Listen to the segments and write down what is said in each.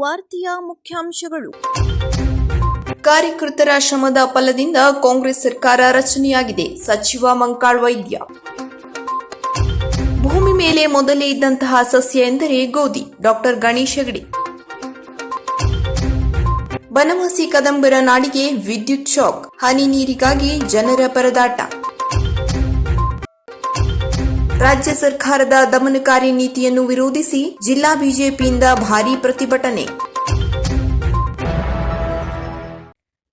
ವಾರ್ತೆಯ ಮುಖ್ಯಾಂಶಗಳು. ಕಾರ್ಯಕರ್ತರ ಶ್ರಮದ ಫಲದಿಂದ ಕಾಂಗ್ರೆಸ್ ಸರ್ಕಾರ ರಚನೆಯಾಗಿದೆ. ಸಚಿವ ಮಂಕಾಳ್ ವೈದ್ಯ. ಭೂಮಿ ಮೇಲೆ ಮೊದಲೇ ಇದ್ದಂತಹ ಸಸ್ಯ ಎಂದರೆ ಗೋಧಿ. ಡಾಕ್ಟರ್ ಗಣೇಶ್ ಹೆಗಡೆ. ಬನವಾಸಿ ಕದಂಬರ ನಾಡಿಗೆ ವಿದ್ಯುತ್ ಶಾಕ್. ಹನಿ ನೀರಿಗಾಗಿ ಜನರ ಪರದಾಟ. ರಾಜ್ಯ ಸರ್ಕಾರದ ದಮನಕಾರಿ ನೀತಿಯನ್ನು ವಿರೋಧಿಸಿ ಜಿಲ್ಲಾ ಬಿಜೆಪಿಯಿಂದ ಭಾರೀ ಪ್ರತಿಭಟನೆ.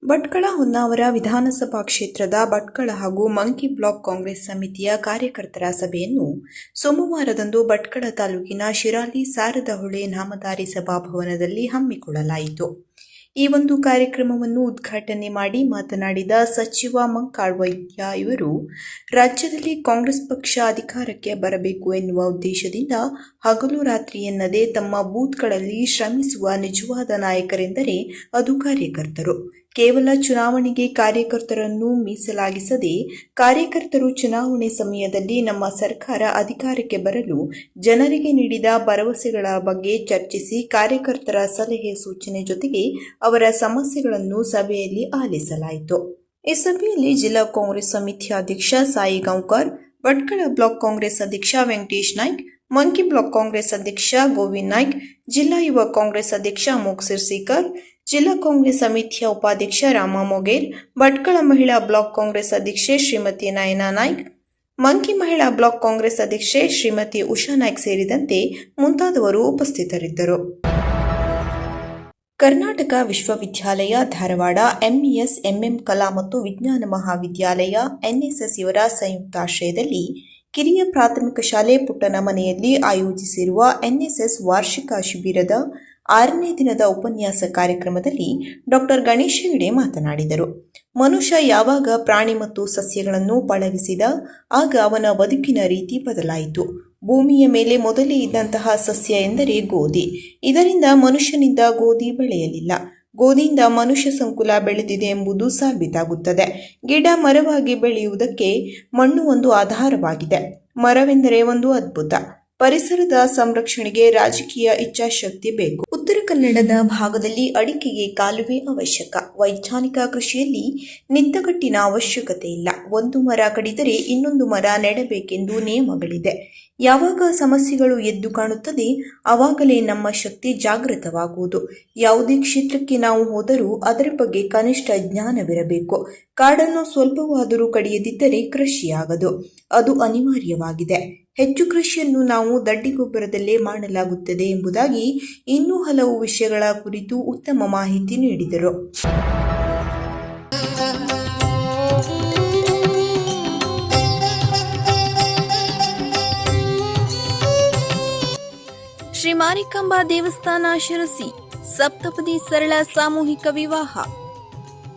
ಭಟ್ಕಳ ಹೊನ್ನಾವರ ವಿಧಾನಸಭಾ ಕ್ಷೇತ್ರದ ಭಟ್ಕಳ ಹಾಗೂ ಮಂಕಿ ಬ್ಲಾಕ್ ಕಾಂಗ್ರೆಸ್ ಸಮಿತಿಯ ಕಾರ್ಯಕರ್ತರ ಸಭೆಯನ್ನು ಸೋಮವಾರದಂದು ಭಟ್ಕಳ ತಾಲೂಕಿನ ಶಿರಾಲಿ, ಸಾರದಹೊಳೆ ನಾಮಧಾರಿ ಸಭಾಭವನದಲ್ಲಿ ಹಮ್ಮಿಕೊಳ್ಳಲಾಯಿತು. ಈ ಒಂದು ಕಾರ್ಯಕ್ರಮವನ್ನು ಉದ್ಘಾಟನೆ ಮಾಡಿ ಮಾತನಾಡಿದ ಸಚಿವ ಮಂಕಾಳ್ ವೈದ್ಯ ಇವರು, ರಾಜ್ಯದಲ್ಲಿ ಕಾಂಗ್ರೆಸ್ ಪಕ್ಷ ಅಧಿಕಾರಕ್ಕೆ ಬರಬೇಕು ಎನ್ನುವ ಉದ್ದೇಶದಿಂದ ಹಗಲು ರಾತ್ರಿ ಎನ್ನದೇ ತಮ್ಮ ಬೂತ್ಗಳಲ್ಲಿ ಶ್ರಮಿಸುವ ನಿಜವಾದ ನಾಯಕರೆಂದರೆ ಅದು ಕಾರ್ಯಕರ್ತರು. ಕೇವಲ ಚುನಾವಣೆಗೆ ಕಾರ್ಯಕರ್ತರನ್ನು ಮೀಸಲಾಗಿಸದೆ ಕಾರ್ಯಕರ್ತರು ಚುನಾವಣೆ ಸಮಯದಲ್ಲಿ ನಮ್ಮ ಸರ್ಕಾರ ಅಧಿಕಾರಕ್ಕೆ ಬರಲು ಜನರಿಗೆ ನೀಡಿದ ಭರವಸೆಗಳ ಬಗ್ಗೆ ಚರ್ಚಿಸಿ ಕಾರ್ಯಕರ್ತರ ಸಲಹೆ ಸೂಚನೆ ಜೊತೆಗೆ ಅವರ ಸಮಸ್ಯೆಗಳನ್ನು ಸಭೆಯಲ್ಲಿ ಆಲಿಸಲಾಯಿತು. ಈ ಸಭೆಯಲ್ಲಿ ಜಿಲ್ಲಾ ಕಾಂಗ್ರೆಸ್ ಸಮಿತಿ ಅಧ್ಯಕ್ಷ ಸಾಯಿ ಗಾಂವ್ಕರ್, ಭಟ್ಕಳ ಬ್ಲಾಕ್ ಕಾಂಗ್ರೆಸ್ ಅಧ್ಯಕ್ಷ ವೆಂಕಟೇಶ್ ನಾಯ್ಕ್ ಮಂಕಿ ಬ್ಲಾಕ್ ಕಾಂಗ್ರೆಸ್ ಅಧ್ಯಕ್ಷ ಗೋವಿಂದ್ ನಾಯ್ಕ್, ಜಿಲ್ಲಾ ಯುವ ಕಾಂಗ್ರೆಸ್ ಅಧ್ಯಕ್ಷ ಅಮೋಕ್ ಸಿರ್ಸಿಕರ್ ಜಿಲ್ಲಾ ಕಾಂಗ್ರೆಸ್ ಸಮಿತಿಯ ಉಪಾಧ್ಯಕ್ಷ ರಾಮ ಮೊಗೇರ್, ಭಟ್ಕಳ ಮಹಿಳಾ ಬ್ಲಾಕ್ ಕಾಂಗ್ರೆಸ್ ಅಧ್ಯಕ್ಷೆ ಶ್ರೀಮತಿ ನಯನಾ ನಾಯ್ಕ್, ಮಂಕಿ ಮಹಿಳಾ ಬ್ಲಾಕ್ ಕಾಂಗ್ರೆಸ್ ಅಧ್ಯಕ್ಷೆ ಶ್ರೀಮತಿ ಉಷಾ ನಾಯ್ಕ್ ಸೇರಿದಂತೆ ಮುಂತಾದವರು ಉಪಸ್ಥಿತರಿದ್ದರು. ಕರ್ನಾಟಕ ವಿಶ್ವವಿದ್ಯಾಲಯ ಧಾರವಾಡ ಎಂಇಎಸ್ ಎಂಎಂ ಕಲಾ ಮತ್ತು ವಿಜ್ಞಾನ ಮಹಾವಿದ್ಯಾಲಯ ಎನ್ಎಸ್ಎಸ್ ಇವರ ಸಂಯುಕ್ತಾಶ್ರಯದಲ್ಲಿ ಕಿರಿಯ ಪ್ರಾಥಮಿಕ ಶಾಲೆ ಪುಟ್ಟನ ಮನೆಯಲ್ಲಿ ಆಯೋಜಿಸಿರುವ ಎನ್ಎಸ್ಎಸ್ ವಾರ್ಷಿಕ ಶಿಬಿರದ ಆರನೇ ದಿನದ ಉಪನ್ಯಾಸ ಕಾರ್ಯಕ್ರಮದಲ್ಲಿ ಡಾಕ್ಟರ್ ಗಣೇಶ ಹಿಡೆ ಮಾತನಾಡಿದರು. ಮನುಷ್ಯ ಯಾವಾಗ ಪ್ರಾಣಿ ಮತ್ತು ಸಸ್ಯಗಳನ್ನು ಪಳಗಿಸಿದ, ಆಗ ಅವನ ಬದುಕಿನ ರೀತಿ ಬದಲಾಯಿತು. ಭೂಮಿಯ ಮೇಲೆ ಮೊದಲೇ ಇದ್ದಂತಹ ಸಸ್ಯ ಎಂದರೆ ಗೋಧಿ. ಇದರಿಂದ ಮನುಷ್ಯನಿಂದ ಗೋಧಿ ಬೆಳೆಯಲಿಲ್ಲ. ಗೋಧಿಯಿಂದ ಮನುಷ್ಯ ಸಂಕುಲ ಬೆಳೆದಿದೆ ಎಂಬುದು ಸಾಬೀತಾಗುತ್ತದೆ. ಗಿಡ ಮರವಾಗಿ ಬೆಳೆಯುವುದಕ್ಕೆ ಮಣ್ಣು ಒಂದು ಆಧಾರವಾಗಿದೆ. ಮರವೆಂದರೆ ಒಂದು ಅದ್ಭುತ. ಪರಿಸರದ ಸಂರಕ್ಷಣೆಗೆ ರಾಜಕೀಯ ಇಚ್ಛಾಶಕ್ತಿ ಬೇಕು. ಉತ್ತರ ಕನ್ನಡದ ಭಾಗದಲ್ಲಿ ಅಡಿಕೆಗೆ ಕಾಲುವೆ ಅವಶ್ಯಕ. ವೈಜ್ಞಾನಿಕ ಕೃಷಿಯಲ್ಲಿ ನಿತ್ತಗಟ್ಟಿನ ಅವಶ್ಯಕತೆ ಇಲ್ಲ. ಒಂದು ಮರ ಕಡಿದರೆ ಇನ್ನೊಂದು ಮರ ನೆಡಬೇಕೆಂದು ನಿಯಮಗಳಿದೆ. ಯಾವಾಗ ಸಮಸ್ಯೆಗಳು ಎದ್ದು ಕಾಣುತ್ತದೆ ಆವಾಗಲೇ ನಮ್ಮ ಶಕ್ತಿ ಜಾಗೃತವಾಗುವುದು. ಯಾವುದೇ ಕ್ಷೇತ್ರಕ್ಕೆ ನಾವು ಹೋದರೂ ಅದರ ಬಗ್ಗೆ ಕನಿಷ್ಠ ಜ್ಞಾನವಿರಬೇಕು. ಕಾಡನ್ನು ಸ್ವಲ್ಪವಾದರೂ ಕಡಿಯದಿದ್ದರೆ ಕೃಷಿಯಾಗದು. ಅದು ಅನಿವಾರ್ಯವಾಗಿದೆ. ಹೆಚ್ಚು ಕೃಷಿಯನ್ನು ನಾವು ದಡ್ಡಿಗೊಬ್ಬರದಲ್ಲೇ ಮಾಡಲಾಗುತ್ತದೆ ಎಂಬುದಾಗಿ ಇನ್ನೂ ಹಲವು ವಿಷಯಗಳ ಕುರಿತು ಉತ್ತಮ ಮಾಹಿತಿ ನೀಡಿದರು. ಶ್ರೀ ಮಾರಿಕಾಂಬಾ ದೇವಸ್ಥಾನ ಶಿರಸಿ, ಸಪ್ತಪದಿ ಸರಳ ಸಾಮೂಹಿಕ ವಿವಾಹ.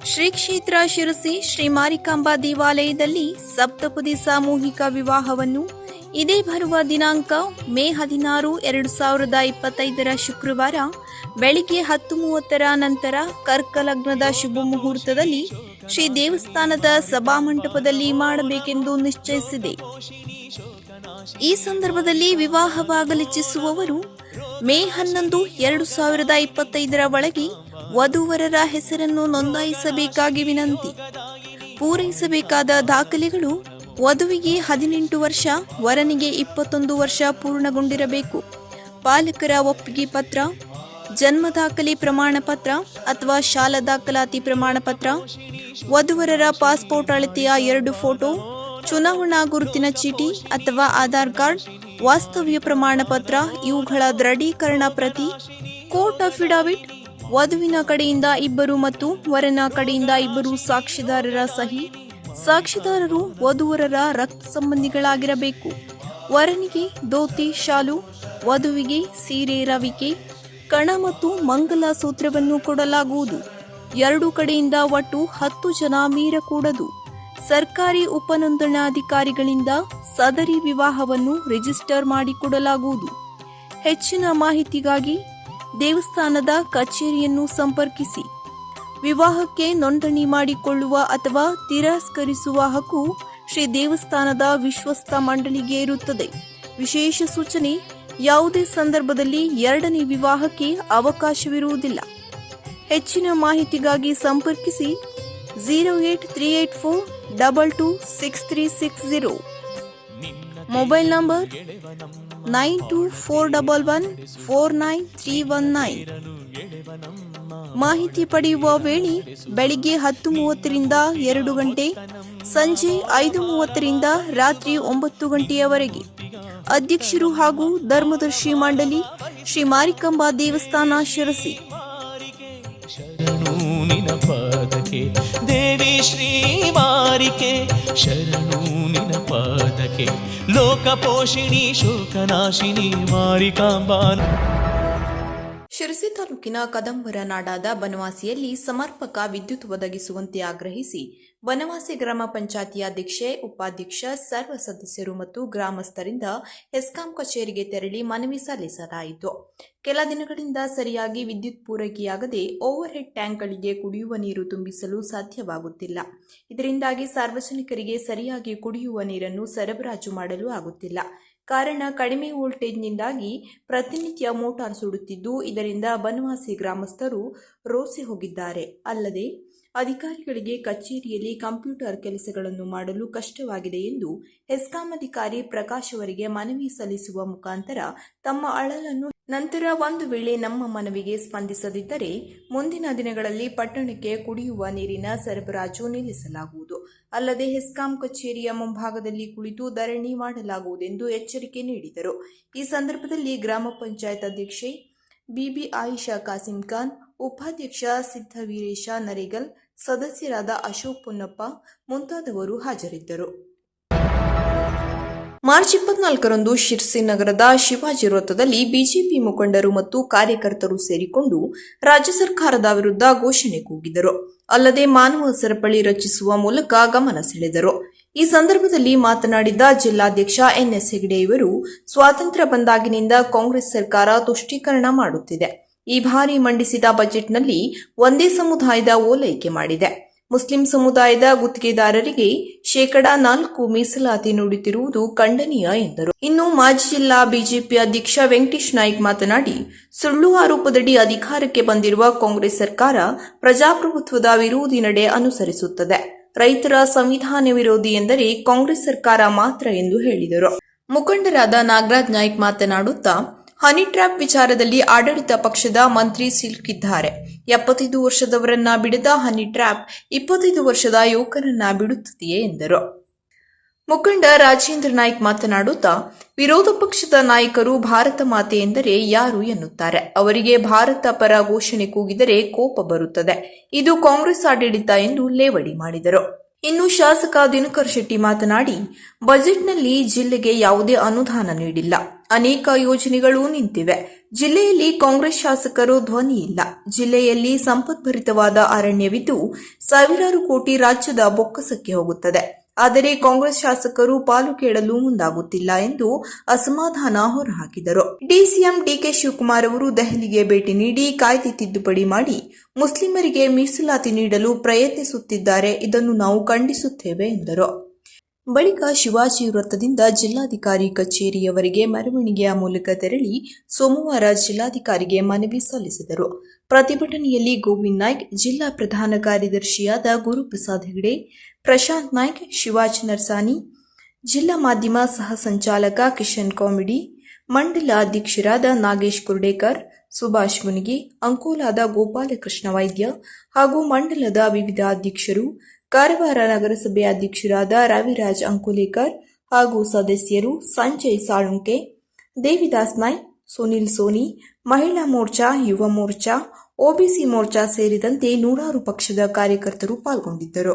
ಶ್ರೀ ಕ್ಷೇತ್ರ ಶಿರಸಿ, ಶ್ರೀ ಮಾರಿಕಾಂಬಾ ದೇವಾಲಯದಲ್ಲಿ ಸಪ್ತಪದಿ ಸಾಮೂಹಿಕ ವಿವಾಹವನ್ನು ಇದೇ ಬರುವ ದಿನಾಂಕ ಮೇ ಹದಿನಾರು, ಎರಡು ಸಾವಿರದ ಇಪ್ಪತ್ತೈದರ ಶುಕ್ರವಾರ, ಬೆಳಿಗ್ಗೆ ಹತ್ತು ಮೂವತ್ತರ ನಂತರ ಕರ್ಕಲಗ್ನದ ಶುಭ ಮುಹೂರ್ತದಲ್ಲಿ ಶ್ರೀ ದೇವಸ್ಥಾನದ ಸಭಾಮಂಟಪದಲ್ಲಿ ಮಾಡಬೇಕೆಂದು ನಿಶ್ಚಯಿಸಿದೆ. ಈ ಸಂದರ್ಭದಲ್ಲಿ ವಿವಾಹವಾಗಲಿಚ್ಛಿಸುವವರು ಮೇ ಹನ್ನೊಂದು, ಎರಡು ಸಾವಿರದ ಇಪ್ಪತ್ತೈದರ ಒಳಗೆ ವಧುವರರ ಹೆಸರನ್ನು ನೋಂದಾಯಿಸಬೇಕಾಗಿ ವಿನಂತಿ. ಪೂರೈಸಬೇಕಾದ ದಾಖಲೆಗಳು ವಧುವಿಗೆ ಹದಿನೆಂಟು ವರ್ಷ, ವರನಿಗೆ ಇಪ್ಪತ್ತೊಂದು ವರ್ಷ ಪೂರ್ಣಗೊಂಡಿರಬೇಕು. ಪಾಲಕರ ಒಪ್ಪಿಗೆ ಪತ್ರ, ಜನ್ಮ ದಾಖಲೆ ಪ್ರಮಾಣ ಪತ್ರ ಅಥವಾ ಶಾಲಾ ದಾಖಲಾತಿ ಪ್ರಮಾಣ ಪತ್ರ, ವಧುವರರ ಪಾಸ್ಪೋರ್ಟ್ ಅಳತೆಯ ಎರಡು ಫೋಟೋ ಚುನಾವಣಾ ಗುರುತಿನ ಚೀಟಿ ಅಥವಾ ಆಧಾರ್ ಕಾರ್ಡ್, ವಾಸ್ತವ್ಯ ಪ್ರಮಾಣ ಪತ್ರ ಇವುಗಳ ದೃಢೀಕರಣ ಪ್ರತಿ ಕೋರ್ಟ್ ಅಫಿಡವಿಟ್, ವಧುವಿನ ಕಡೆಯಿಂದ ಇಬ್ಬರು ಮತ್ತು ವರನ ಕಡೆಯಿಂದ ಇಬ್ಬರು ಸಾಕ್ಷಿದಾರರ ಸಹಿ ಸಾಕ್ಷಿದಾರರು ವಧುವರರ ರಕ್ತ ಸಂಬಂಧಿಗಳಾಗಿರಬೇಕು. ವರನಿಗೆ ಧೋತಿ, ಶಾಲು, ವಧುವಿಗೆ ಸೀರೆ ರವಿಕೆ, ಕಣ ಮತ್ತು ಮಂಗಲ ಸೂತ್ರವನ್ನು ಕೊಡಲಾಗುವುದು. ಎರಡು ಕಡೆಯಿಂದ ಒಟ್ಟು ಹತ್ತು ಜನ ಮೀರಕೂಡದು. ಸರ್ಕಾರಿ ಉಪನೋಂದಣಾಧಿಕಾರಿಗಳಿಂದ ಸದರಿ ವಿವಾಹವನ್ನು ರಿಜಿಸ್ಟರ್ ಮಾಡಿಕೊಡಲಾಗುವುದು. ಹೆಚ್ಚಿನ ಮಾಹಿತಿಗಾಗಿ ದೇವಸ್ಥಾನದ ಕಚೇರಿಯನ್ನು ಸಂಪರ್ಕಿಸಿ. ವಿವಾಹಕ್ಕೆ ನೋಂದಣಿ ಮಾಡಿಕೊಳ್ಳುವ ಅಥವಾ ತಿರಸ್ಕರಿಸುವ ಹಕ್ಕು ಶ್ರೀ ದೇವಸ್ಥಾನದ ವಿಶ್ವಸ್ತ ಮಂಡಳಿಗೆ ಇರುತ್ತದೆ. ವಿಶೇಷ ಸೂಚನೆ, ಯಾವುದೇ ಸಂದರ್ಭದಲ್ಲಿ ಎರಡನೇ ವಿವಾಹಕ್ಕೆ ಅವಕಾಶವಿರುವುದಿಲ್ಲ. ಹೆಚ್ಚಿನ ಮಾಹಿತಿಗಾಗಿ ಸಂಪರ್ಕಿಸಿ zero eight three eight four double two six three six zero mobile number nine two four double one four nine three one nine ಮಾಹಿತಿ ಪಡೆಯುವ ವೇಳೆ ಬೆಳಿಗ್ಗೆ ಹತ್ತು ಮೂವತ್ತರಿಂದ ಎರಡು ಗಂಟೆ, ಸಂಜೆ ಐದು ಮೂವತ್ತರಿಂದ ರಾತ್ರಿ ಒಂಬತ್ತು ಗಂಟೆಯವರೆಗೆ. ಅಧ್ಯಕ್ಷರು ಹಾಗೂ ಧರ್ಮದರ್ಶಿ ಮಂಡಳಿ, ಶ್ರೀ ಮಾರಿಕಂಬಾ ದೇವಸ್ಥಾನ ಶಿರಸಿ. ದೇವಿ ಶ್ರೀ ಮಾರಿಕೆ, ಶರಣು ನಿನ ಪಾದಕೆ ಲೋಕಪೋಷಿಣಿ, ಶೋಕನಾಶಿನಿ, ಮಾರಿಕಾಂಬಾನ. ಶಿರಸಿ ತಾಲೂಕಿನ ಕದಂಬರ ನಾಡಾದ ಬನವಾಸಿಯಲ್ಲಿ ಸಮರ್ಪಕ ವಿದ್ಯುತ್ ಒದಗಿಸುವಂತೆ ಆಗ್ರಹಿಸಿ ಬನವಾಸಿ ಗ್ರಾಮ ಪಂಚಾಯತಿ ಅಧ್ಯಕ್ಷೆ, ಉಪಾಧ್ಯಕ್ಷ, ಸರ್ವ ಸದಸ್ಯರು ಮತ್ತು ಗ್ರಾಮಸ್ಥರಿಂದ ಎಸ್ಕಾಂ ಕಚೇರಿಗೆ ತೆರಳಿ ಮನವಿ ಸಲ್ಲಿಸಲಾಯಿತು. ಕೆಲ ದಿನಗಳಿಂದ ಸರಿಯಾಗಿ ವಿದ್ಯುತ್ ಪೂರೈಕೆಯಾಗದೆ ಓವರ್ ಹೆಡ್ ಟ್ಯಾಂಕ್ಗಳಿಗೆ ಕುಡಿಯುವ ನೀರು ತುಂಬಿಸಲು ಸಾಧ್ಯವಾಗುತ್ತಿಲ್ಲ. ಇದರಿಂದಾಗಿ ಸಾರ್ವಜನಿಕರಿಗೆ ಸರಿಯಾಗಿ ಕುಡಿಯುವ ನೀರನ್ನು ಸರಬರಾಜು ಮಾಡಲು ಆಗುತ್ತಿಲ್ಲ. ಕಾರಣ ಕಡಿಮೆ ವೋಲ್ಟೇಜ್ನಿಂದಾಗಿ ಪ್ರತಿನಿತ್ಯ ಮೋಟಾರ್ ಸುಡುತ್ತಿದ್ದು, ಇದರಿಂದ ಬನವಾಸಿ ಗ್ರಾಮಸ್ಥರು ರೋಸಿ ಹೋಗಿದ್ದಾರೆ. ಅಲ್ಲದೆ ಅಧಿಕಾರಿಗಳಿಗೆ ಕಚೇರಿಯಲ್ಲಿ ಕಂಪ್ಯೂಟರ್ ಕೆಲಸಗಳನ್ನು ಮಾಡಲು ಕಷ್ಟವಾಗಿದೆ ಎಂದು ಹೆಸ್ಕಾಂ ಅಧಿಕಾರಿ ಪ್ರಕಾಶ್ ಅವರಿಗೆ ಮನವಿ ಸಲ್ಲಿಸುವ ಮುಖಾಂತರ ತಮ್ಮ ಅಳಲನ್ನು ನಂತರ ಒಂದು ವೇಳೆ ನಮ್ಮ ಮನವಿಗೆ ಸ್ಪಂದಿಸದಿದ್ದರೆ ಮುಂದಿನ ದಿನಗಳಲ್ಲಿ ಪಟ್ಟಣಕ್ಕೆ ಕುಡಿಯುವ ನೀರಿನ ಸರಬರಾಜು ನಿಲ್ಲಿಸಲಾಗುವುದು. ಅಲ್ಲದೆ ಹೆಸ್ಕಾಂ ಕಚೇರಿಯ ಮುಂಭಾಗದಲ್ಲಿ ಕುಳಿತು ಧರಣಿ ಮಾಡಲಾಗುವುದೆಂದು ಎಚ್ಚರಿಕೆ ನೀಡಿದರು. ಈ ಸಂದರ್ಭದಲ್ಲಿ ಗ್ರಾಮ ಪಂಚಾಯತ್ ಅಧ್ಯಕ್ಷೆ ಬಿಬಿ ಆಯಿಷಾ ಕಾಸಿಂ ಖಾನ್, ಉಪಾಧ್ಯಕ್ಷ ಸಿದ್ದವೀರೇಶ ನರೇಗಲ್ ಸದಸ್ಯರಾದ ಅಶೋಕ್ ಪೊನ್ನಪ್ಪ ಮುಂತಾದವರು ಹಾಜರಿದ್ದರು. ಮಾರ್ಚ್ ಇಪ್ಪತ್ನಾಲ್ಕರಂದು ಶಿರ್ಸಿ ನಗರದ ಶಿವಾಜಿ ವೃತ್ತದಲ್ಲಿ ಬಿಜೆಪಿ ಮುಖಂಡರು ಮತ್ತು ಕಾರ್ಯಕರ್ತರು ಸೇರಿಕೊಂಡು ರಾಜ್ಯ ಸರ್ಕಾರದ ವಿರುದ್ಧ ಘೋಷಣೆ ಕೂಗಿದರು. ಅಲ್ಲದೆ ಮಾನವ ಸರಪಳಿ ರಚಿಸುವ ಮೂಲಕ ಗಮನ ಸೆಳೆದರು. ಈ ಸಂದರ್ಭದಲ್ಲಿ ಮಾತನಾಡಿದ ಜಿಲ್ಲಾಧ್ಯಕ್ಷ ಎನ್ಎಸ್ ಹೆಗಡೆ ಇವರು ಸ್ವಾತಂತ್ರ್ಯ ಬಂದಾಗಿನಿಂದ ಕಾಂಗ್ರೆಸ್ ಸರ್ಕಾರ ತುಷ್ಟೀಕರಣ ಮಾಡುತ್ತಿದೆ. ಈ ಬಾರಿ ಮಂಡಿಸಿದ ಬಜೆಟ್ನಲ್ಲಿ ಒಂದೇ ಸಮುದಾಯದ ಓಲೈಕೆ ಮಾಡಿದೆ. ಮುಸ್ಲಿಂ ಸಮುದಾಯದ ಗುತ್ತಿಗೆದಾರರಿಗೆ ಶೇಕಡಾ ನಾಲ್ಕು ಮೀಸಲಾತಿ ನೀಡುತ್ತಿರುವುದು ಖಂಡನೀಯ ಎಂದರು. ಇನ್ನು ಮಾಜಿ ಜಿಲ್ಲಾ ಬಿಜೆಪಿ ಅಧ್ಯಕ್ಷ ವೆಂಕಟೇಶ್ ನಾಯ್ಕ್ ಮಾತನಾಡಿ, ಸುಳ್ಳು ಆರೋಪದಡಿ ಅಧಿಕಾರಕ್ಕೆ ಬಂದಿರುವ ಕಾಂಗ್ರೆಸ್ ಸರ್ಕಾರ ಪ್ರಜಾಪ್ರಭುತ್ವದ ವಿರೋಧಿ ನಡೆ ಅನುಸರಿಸುತ್ತದೆ. ರೈತರ ಸಂವಿಧಾನ ವಿರೋಧಿ ಎಂದರೆ ಕಾಂಗ್ರೆಸ್ ಸರ್ಕಾರ ಮಾತ್ರ ಎಂದು ಹೇಳಿದರು. ಮುಖಂಡರಾದ ನಾಗರಾಜ್ ನಾಯ್ಕ್ ಮಾತನಾಡುತ್ತಾ ಹನಿ ಟ್ರ್ಯಾಪ್ ವಿಚಾರದಲ್ಲಿ ಆಡಳಿತ ಪಕ್ಷದ ಮಂತ್ರಿ ಸಿಲುಕಿದ್ದಾರೆ. ಎಪ್ಪತ್ತೈದು ವರ್ಷದವರನ್ನ ಬಿಡದ ಹನಿ ಟ್ರ್ಯಾಪ್ ಇಪ್ಪತ್ತೈದು ವರ್ಷದ ಯುವಕರನ್ನ ಬಿಡುತ್ತಿದೆಯೇ ಎಂದರು. ಮುಖಂಡ ರಾಜೇಂದ್ರ ನಾಯ್ಕ್ ಮಾತನಾಡುತ್ತಾ, ವಿರೋಧ ಪಕ್ಷದ ನಾಯಕರು ಭಾರತ ಮಾತೆ ಎಂದರೆ ಯಾರು ಎನ್ನುತ್ತಾರೆ. ಅವರಿಗೆ ಭಾರತ ಪರ ಘೋಷಣೆ ಕೂಗಿದರೆ ಕೋಪ ಬರುತ್ತದೆ. ಇದು ಕಾಂಗ್ರೆಸ್ ಆಡಳಿತ ಎಂದು ಲೇವಡಿ ಮಾಡಿದರು. ಇನ್ನು ಶಾಸಕ ದಿನಕರ್ ಶೆಟ್ಟಿ ಮಾತನಾಡಿ, ಬಜೆಟ್ನಲ್ಲಿ ಜಿಲ್ಲೆಗೆ ಯಾವುದೇ ಅನುದಾನ ನೀಡಿಲ್ಲ. ಅನೇಕ ಯೋಜನೆಗಳು ನಿಂತಿವೆ. ಜಿಲ್ಲೆಯಲ್ಲಿ ಕಾಂಗ್ರೆಸ್ ಶಾಸಕರು ಧ್ವನಿ ಇಲ್ಲ. ಜಿಲ್ಲೆಯಲ್ಲಿ ಸಂಪದ್ಭರಿತವಾದ ಅರಣ್ಯವಿದ್ದು, ಸಾವಿರಾರು ಕೋಟಿ ರಾಜ್ಯದ ಬೊಕ್ಕಸಕ್ಕೆ ಹೋಗುತ್ತದೆ. ಆದರೆ ಕಾಂಗ್ರೆಸ್ ಶಾಸಕರು ಪಾಲು ಕೇಳಲು ಮುಂದಾಗುತ್ತಿಲ್ಲ ಎಂದು ಅಸಮಾಧಾನ ಹೊರಹಾಕಿದರು. ಡಿಸಿಎಂ ಡಿಕೆ ಶಿವಕುಮಾರ್ ಅವರು ದೆಹಲಿಗೆ ಭೇಟಿ ನೀಡಿ ಕಾಯ್ದೆ ತಿದ್ದುಪಡಿ ಮಾಡಿ ಮುಸ್ಲಿಮರಿಗೆ ಮೀಸಲಾತಿ ನೀಡಲು ಪ್ರಯತ್ನಿಸುತ್ತಿದ್ದಾರೆ. ಇದನ್ನು ನಾವು ಖಂಡಿಸುತ್ತೇವೆ ಎಂದರು. ಬಳಿಕ ಶಿವಾಜಿ ವೃತ್ತದಿಂದ ಜಿಲ್ಲಾಧಿಕಾರಿ ಕಚೇರಿಯವರೆಗೆ ಮೆರವಣಿಗೆಯ ಮೂಲಕ ತೆರಳಿ ಸೋಮವಾರ ಜಿಲ್ಲಾಧಿಕಾರಿಗೆ ಮನವಿ ಸಲ್ಲಿಸಿದರು. ಪ್ರತಿಭಟನೆಯಲ್ಲಿ ಗೋವಿಂದ್ ನಾಯ್ಕ್, ಜಿಲ್ಲಾ ಪ್ರಧಾನ ಕಾರ್ಯದರ್ಶಿಯಾದ ಗುರುಪ್ರಸಾದ್ ಹೆಗಡೆ ಪ್ರಶಾಂತ್ ನಾಯ್ಕ್, ಶಿವಾಜ್ ನರ್ಸಾನಿ ಜಿಲ್ಲಾ ಮಾಧ್ಯಮ ಸಹ ಸಂಚಾಲಕ ಕಿಶನ್ ಕಾಮಿಡಿ, ಮಂಡಲ ಅಧ್ಯಕ್ಷರಾದ ನಾಗೇಶ್ ಕುರ್ಡೇಕರ್, ಸುಭಾಷ್ ಮುನಿಗಿ, ಅಂಕೋಲಾದ ಗೋಪಾಲಕೃಷ್ಣ ವೈದ್ಯ ಹಾಗೂ ಮಂಡಲದ ವಿವಿಧ ಅಧ್ಯಕ್ಷರು, ಕಾರವಾರ ನಗರಸಭೆ ಅಧ್ಯಕ್ಷರಾದ ರವಿರಾಜ್ ಅಂಕುಲೇಕರ್ ಹಾಗೂ ಸದಸ್ಯರು ಸಂಜಯ್ ಸಾಳುಂಕೆ, ದೇವಿದಾಸ್ ನಾಯ್, ಸುನಿಲ್ ಸೋನಿ, ಮಹಿಳಾ ಮೋರ್ಚಾ, ಯುವ ಮೋರ್ಚಾ ಒಬಿಸಿ ಮೋರ್ಚಾ ಸೇರಿದಂತೆ ನೂರಾರು ಪಕ್ಷದ ಕಾರ್ಯಕರ್ತರು ಪಾಲ್ಗೊಂಡಿದ್ದರು.